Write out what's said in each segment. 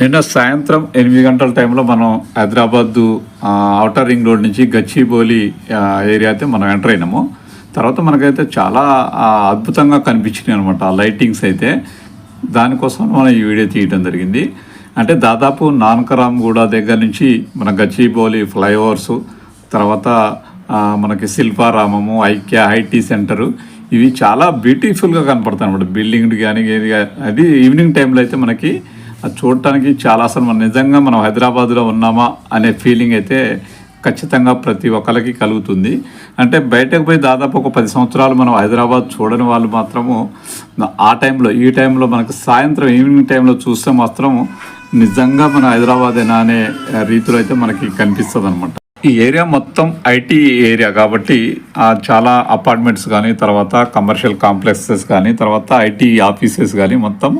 నిన్న సాయంత్రం ఎనిమిది గంటల టైంలో మనం హైదరాబాద్ అవుటర్ రింగ్ రోడ్ నుంచి గచ్చిబౌలి ఏరియా అయితే మనం ఎంటర్ అయినాము. తర్వాత మనకైతే చాలా అద్భుతంగా కనిపించినాయి అనమాట ఆ లైటింగ్స్ అయితే. దానికోసం మనం ఈ వీడియో తీయడం జరిగింది. అంటే దాదాపు నానకరామ్ గూడ దగ్గర నుంచి మన గచ్చిబౌలి ఫ్లైఓవర్స్ తర్వాత మనకి శిల్పారామము ఐక్య ఐటీ సెంటరు ఇవి చాలా బ్యూటిఫుల్గా కనపడతాయి అనమాట బిల్డింగ్ కానీ ఏది అది ఈవినింగ్ టైంలో అయితే మనకి అది చూడటానికి చాలా అసలు మనం నిజంగా మనం హైదరాబాద్లో ఉన్నామా అనే ఫీలింగ్ అయితే ఖచ్చితంగా ప్రతి ఒక్కరికి కలుగుతుంది. అంటే బయటకు పోయి దాదాపు ఒక పది సంవత్సరాలు మనం హైదరాబాద్ చూడని వాళ్ళు మాత్రము ఆ టైంలో ఈ టైంలో మనకు సాయంత్రం ఈవినింగ్ టైంలో చూస్తే మాత్రం నిజంగా మన హైదరాబాదేనా అనే రీతిలో అయితే మనకి కనిపిస్తుంది అనమాట ఈ ఏరియా మొత్తం ఐటీ ఏరియా కాబట్టి చాలా అపార్ట్మెంట్స్ కానీ తర్వాత కమర్షియల్ కాంప్లెక్సెస్ కానీ తర్వాత ఐటీ ఆఫీసెస్ కానీ మొత్తం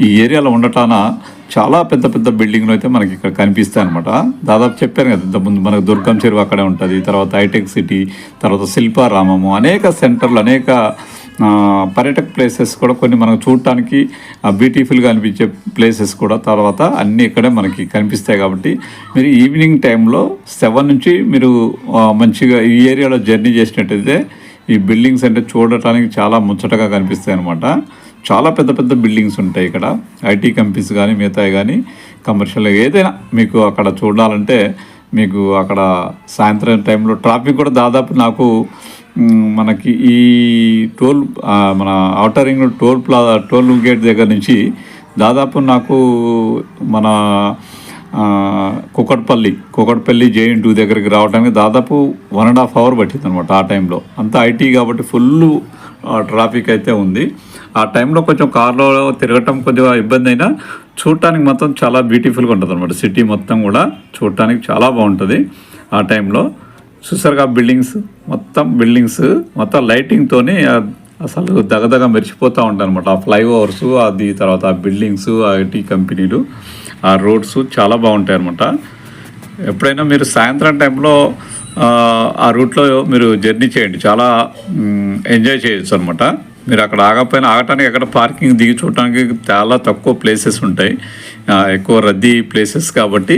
ఈ ఏరియాలో ఉండటాన చాలా పెద్ద పెద్ద బిల్డింగ్లు అయితే మనకి ఇక్కడ కనిపిస్తాయి అనమాట దాదాపు చెప్పాను కదా ఇంతకుముందు మనకు దుర్గం చెరువు అక్కడే ఉంటుంది తర్వాత హైటెక్ సిటీ తర్వాత శిల్పారామము అనేక సెంటర్లు అనేక పర్యటక పర్యాటక ప్లేసెస్ కూడా కొన్ని మనకు చూడటానికి బ్యూటిఫుల్గా అనిపించే ప్లేసెస్ కూడా తర్వాత అన్నీ ఇక్కడే మనకి కనిపిస్తాయి కాబట్టి మీరు ఈవినింగ్ టైంలో సెవెన్ నుంచి మీరు మంచిగా ఈ ఏరియాలో జర్నీ చేసినట్టయితే ఈ బిల్డింగ్స్ అంటే చూడటానికి చాలా ముచ్చటగా కనిపిస్తాయి అనమాట చాలా పెద్ద పెద్ద బిల్డింగ్స్ ఉంటాయి ఇక్కడ. ఐటీ కంపెనీస్ కానీ మిగతాయి కానీ కమర్షియల్ ఏదైనా మీకు అక్కడ చూడాలంటే మీకు అక్కడ సాయంత్రం టైంలో ట్రాఫిక్ కూడా దాదాపు నాకు మనకి ఈ టోల్ మన అవుటర్ రింగ్ టోల్ ప్లా టోల్ గేట్ దగ్గర నుంచి దాదాపు నాకు మన కుకట్పల్లి కుకట్పల్లి జేఎన్ టూ దగ్గరికి రావడానికి దాదాపు వన్ అండ్ హాఫ్ అవర్ పట్టింది అనమాట ఆ టైంలో. అంతా ఐటీ కాబట్టి ఫుల్ ట్రాఫిక్ అయితే ఉంది. ఆ టైంలో కొంచెం కార్లో తిరగటం కొద్దిగా ఇబ్బంది అయినా చూడటానికి మొత్తం చాలా బ్యూటిఫుల్గా ఉంటుంది అనమాట సిటీ మొత్తం కూడా చూడటానికి చాలా బాగుంటుంది ఆ టైంలో. చూసారుగా బిల్డింగ్స్? మొత్తం బిల్డింగ్స్ మొత్తం లైటింగ్తోనే అసలు దగదగ మెరిచిపోతూ ఉంటాయి అనమాట ఆ ఫ్లైఓవర్స్ అది తర్వాత ఆ బిల్డింగ్స్ ఆ ఐటీ కంపెనీలు ఆ రోడ్స్ చాలా బాగుంటాయి అనమాట ఎప్పుడైనా మీరు సాయంత్రం టైంలో ఆ, రూట్లో మీరు జర్నీ చేయండి. చాలా ఎంజాయ్ చేయొచ్చు అనమాట మీరు అక్కడ ఆగకపోయినా ఆగటానికి అక్కడ పార్కింగ్ దిగి చూడటానికి చాలా తక్కువ ప్లేసెస్ ఉంటాయి. ఎక్కువ రద్దీ ప్లేసెస్ కాబట్టి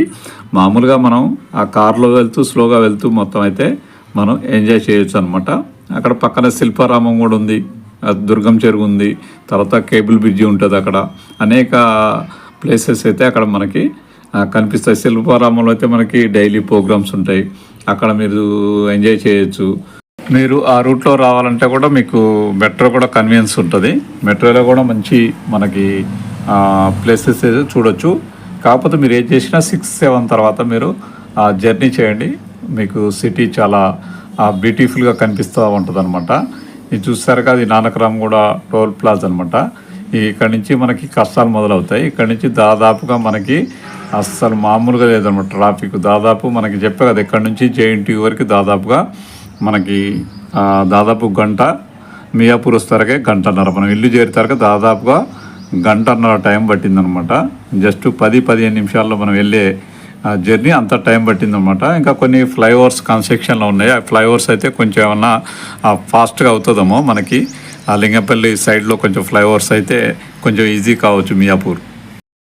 మామూలుగా మనం ఆ కార్లో వెళ్తూ స్లోగా వెళ్తూ మొత్తం అయితే మనం ఎంజాయ్ చేయొచ్చు అనమాట అక్కడ పక్కన శిల్పారామం కూడా ఉంది. దుర్గం చెరువు ఉంది తర్వాత కేబుల్ బ్రిడ్జి ఉంటుంది అక్కడ. అనేక ప్లేసెస్ అయితే అక్కడ మనకి కనిపిస్తాయి. శిల్పారామంలో అయితే మనకి డైలీ ప్రోగ్రామ్స్ ఉంటాయి. అక్కడ మీరు ఎంజాయ్ చేయొచ్చు. మీరు ఆ రూట్లో రావాలంటే కూడా మీకు మెట్రో కూడా కన్వీనియన్స్ ఉంటుంది. మెట్రోలో కూడా మంచి మనకి ప్లేసెస్ చూడొచ్చు. కాకపోతే మీరు ఏం చేసినా సిక్స్ సెవెన్ తర్వాత మీరు ఆ జర్నీ చేయండి. మీకు సిటీ చాలా బ్యూటిఫుల్గా కనిపిస్తూ ఉంటుంది అనమాట ఇది చూసారుగా అది నానకరామ్ కూడా టోల్ ప్లాజ్ అనమాట ఇక్కడ నుంచి మనకి కష్టాలు మొదలవుతాయి. ఇక్కడ నుంచి దాదాపుగా మనకి అస్సలు మామూలుగా లేదనమాట ట్రాఫిక్. దాదాపు మనకి చెప్పే కదా ఇక్కడ నుంచి జేఎన్టీ వరకు దాదాపుగా మనకి దాదాపు గంట మియాపూర్ వస్తారకే గంటన్నర. మనం ఇల్లు చేరుతారక దాదాపుగా గంటన్నర టైం పట్టిందనమాట జస్ట్ పది పదిహేను నిమిషాల్లో మనం వెళ్ళే జర్నీ అంత టైం పట్టిందనమాట ఇంకా కొన్ని ఫ్లైఓవర్స్ కన్స్ట్రక్షన్లో ఉన్నాయి. ఆ ఫ్లైఓవర్స్ అయితే కొంచెం ఏమన్నా ఫాస్ట్గా అవుతుందేమో మనకి. ఆ లింగపల్లి సైడ్లో కొంచెం ఫ్లైఓవర్స్ అయితే కొంచెం ఈజీ కావచ్చు మియాపూర్.